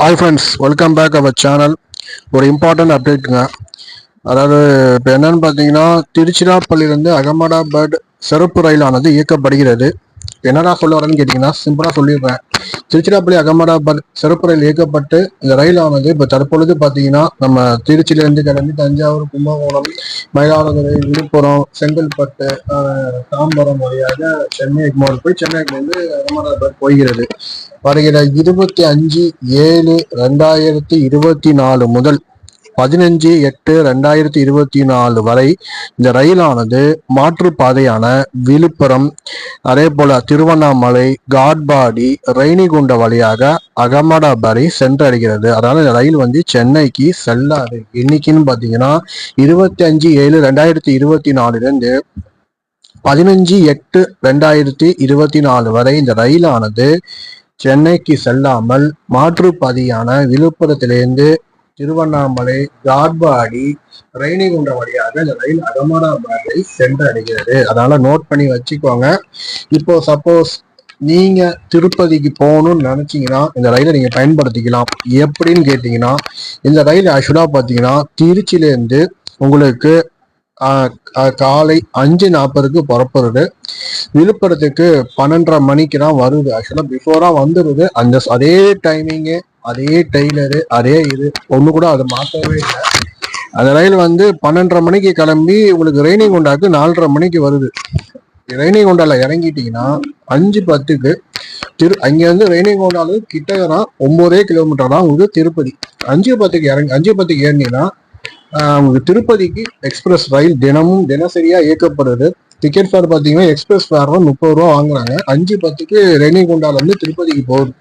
Hi friends welcome back our channel ஒரு important அப்டேட்டுங்க அதாவது இப்போ என்னன்னு பார்த்தீங்கன்னா திருச்சிராப்பள்ளியிலேருந்து அகமதாபாத் சிறப்பு ரயிலானது இயக்கப்படுகிறது. என்னடா சொல்ல வரேன்னு கேட்டிங்கன்னா சிம்பிளாக சொல்லிடுறேன். திருச்சிராப்பள்ளி அகமதாபாத் சிறப்பு ரயில் இயக்கப்பட்டு இந்த ரயிலானது இப்போ தற்பொழுது பார்த்தீங்கன்னா நம்ம திருச்சியிலேருந்து கிளம்பி தஞ்சாவூர் கும்பகோணம் மயிலாடுதுறை விழுப்புரம் செங்கல்பட்டு தாம்பரம் வழியாக சென்னை எக்மோர் போய் சென்னைக்கு அகமதாபாத் போகிறது. வருகிற இருபத்தி அஞ்சு ஏழு ரெண்டாயிரத்தி இருபத்தி நாலு முதல் பதினஞ்சு எட்டு ரெண்டாயிரத்தி இருபத்தி நாலு வரை இந்த ரயிலானது மாற்றுப்பாதையான விழுப்புரம் அதே போல திருவண்ணாமலை காட்பாடி ரெய்னிகுண்ட வழியாக அகமதாபாத்தை சென்றடைகிறது. அதனால இந்த ரயில் வந்து சென்னைக்கு செல்லாது. இன்னைக்குன்னு பாத்தீங்கன்னா இருபத்தி அஞ்சு ஏழு ரெண்டாயிரத்தி இருபத்தி நாலுலேருந்து பதினஞ்சு எட்டு ரெண்டாயிரத்தி இருபத்தி நாலு வரை இந்த ரயிலானது சென்னைக்கு செல்லாமல் மாற்றுப்பாதையான விழுப்புரத்திலிருந்து திருவண்ணாமலை காட்பாடி ரெய்னிகுண்டம் வழியாக இந்த ரயில் அகமதாபாத்தை சென்றடைகிறது. அதனால நோட் பண்ணி வச்சுக்கோங்க. இப்போ சப்போஸ் நீங்க திருப்பதிக்கு போகணும்னு நினைச்சீங்கன்னா இந்த ரயிலை நீங்க பயன்படுத்திக்கலாம். எப்படின்னு கேட்டீங்கன்னா இந்த ரயில் ஆக்சுவலா பாத்தீங்கன்னா திருச்சியிலேருந்து உங்களுக்கு காலை அஞ்சு நாற்பதுக்கு புறப்படுது. விழுப்புரத்துக்கு பன்னெண்டரை மணிக்கு தான் வருது. ஆக்சுவலா பிஃபோரா வந்துருது. அந்த அதே டைமிங்கு அதே டெய்லரு அதே இது. ஒன்று கூட அதை மாற்றவே இல்லை. அந்த ரயில் வந்து பன்னெண்டரை மணிக்கு கிளம்பி உங்களுக்கு ரெய்னிகுண்டாக்கு நாலரை மணிக்கு வருது. ரெய்னிகுண்டால இறங்கிட்டீங்கன்னா அஞ்சு பத்துக்கு திரு அங்கேருந்து ரெய்னிங் கிட்ட தான் ஒம்போதே கிலோமீட்டர் தான் உங்களுக்கு திருப்பதி. அஞ்சு பத்துக்கு இறங்கி அஞ்சு பத்துக்கு ஏறினீங்கன்னா உங்களுக்கு திருப்பதிக்கு எக்ஸ்பிரஸ் ரயில் தினமும் தினசரியா இயக்கப்படுது. டிக்கெட் ஃபேர் பார்த்தீங்கன்னா எக்ஸ்பிரஸ் ஃபேர் முப்பது ரூபா வாங்குறாங்க. அஞ்சு பத்துக்கு ரெய்னிங் கொண்டாலேருந்து திருப்பதிக்கு போகுது.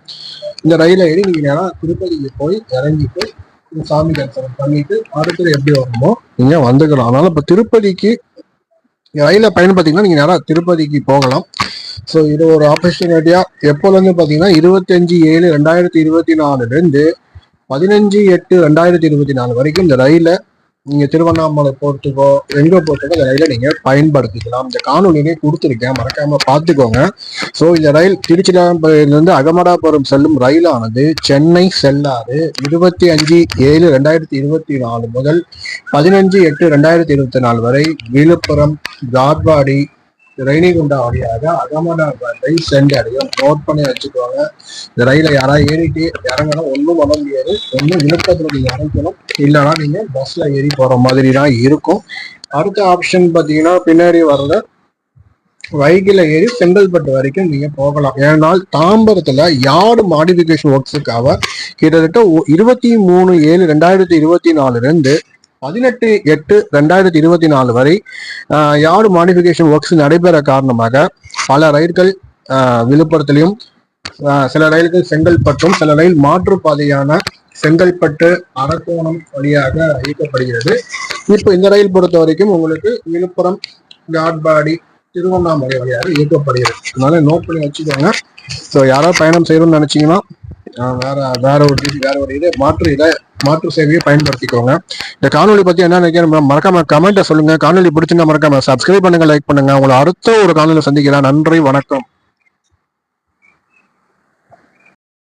இந்த ரயில் ஏறி நீங்க நேரா திருப்பதிக்கு போய் இறங்கிட்டு இந்த சாமி தரிசனம் பண்ணிட்டு அடுத்தது எப்படி வரணுமோ நீங்க வந்துக்கலாம். அதனால இப்ப திருப்பதிக்கு ரயில பயன்படுத்திங்கன்னா நீங்க நேரா திருப்பதிக்கு போகலாம். ஸோ இது ஒரு ஆப்பர்ச்சுனிட்டியா எப்போலேருந்து பார்த்தீங்கன்னா இருபத்தஞ்சு ஏழு ரெண்டாயிரத்தி இருபத்தி நாலுல இருந்து பதினஞ்சு எட்டு ரெண்டாயிரத்தி இருபத்தி நாலு வரைக்கும் இந்த ரயில நீங்க திருவண்ணாமலை போறதுக்கோ எங்க போறதுக்கோ இந்த ரயிலை நீங்க பயன்படுத்திக்கலாம். இந்த காணொலியிலே கொடுத்துருக்கேன். மறக்காம பார்த்துக்கோங்க. ஸோ இந்த ரயில் திருச்சிராப்பள்ளியிலிருந்து அகமதாபுரம் செல்லும் ரயிலானது சென்னை செல்லாது இருபத்தி அஞ்சு ஏழு ரெண்டாயிரத்தி இருபத்தி நாலு முதல் பதினஞ்சு எட்டு ரெண்டாயிரத்தி இருபத்தி நாலு வரை விழுப்புரம் காட்பாடி ரெய்னிகுண்டா வழியாக அகமதாபாத்தை சென்றடையும் நோட் பண்ணி வச்சுக்கோங்க. இந்த ரயில யாராவது ஏறிட்டு இறங்கணும் ஒன்றும் பண்ண முடியாது. ஒன்றும் விழுப்புரத்துல நீங்க இறங்கணும். இல்லைன்னா நீங்க பஸ்ல ஏறி போற மாதிரி தான் இருக்கும். அடுத்த ஆப்ஷன் பார்த்தீங்கன்னா பின்னாடி வர்ற வைகில ஏறி செங்கல்பட்டு வரைக்கும் நீங்க போகலாம். ஏனால் தாம்பரத்துல யார்டு மாடிஃபிகேஷன் ஒர்க்ஸுக்காக கிட்டத்தட்ட ஒ- இருபத்தி மூணு ஏழு ரெண்டாயிரத்தி இருபத்தி நாலுல இருந்து பதினெட்டு எட்டு ரெண்டாயிரத்தி இருபத்தி நாலு வரை ஆஹ், யார்டு மாடிஃபிகேஷன் ஒர்க்ஸ் நடைபெற காரணமாக பல ரயில்கள் விழுப்புரத்திலையும் சில ரயில்கள் செங்கல்பட்டும் சில ரயில் மாற்றுப்பாதையான செங்கல்பட்டு அரக்கோணம் வழியாக இயக்கப்படுகிறது. இப்போ இந்த ரயில் பொறுத்த வரைக்கும் உங்களுக்கு விழுப்புரம் காட்பாடி திருவண்ணாமலை வழியாக இயக்கப்படுகிறது. அதனால நோட் பண்ணி வச்சுக்கோங்க. ஸோ யாராவது பயணம் செய்யணும்னு நினைச்சீங்கன்னா வேற வேற ஒரு வேற ஒரு இது மாற்று இதை மாற்று சேவையை பயன்படுத்திக்கோங்க. இந்த காணொலி பத்தி என்ன நினைக்கிறேன் மறக்காம கமெண்ட்டை சொல்லுங்க. காணொலி பிடிச்சிருந்தா மறக்காம சப்ஸ்கிரைப் பண்ணுங்க லைக் பண்ணுங்க. உங்களை அடுத்த ஒரு காணொலி சந்திக்கிறேன். நன்றி வணக்கம்.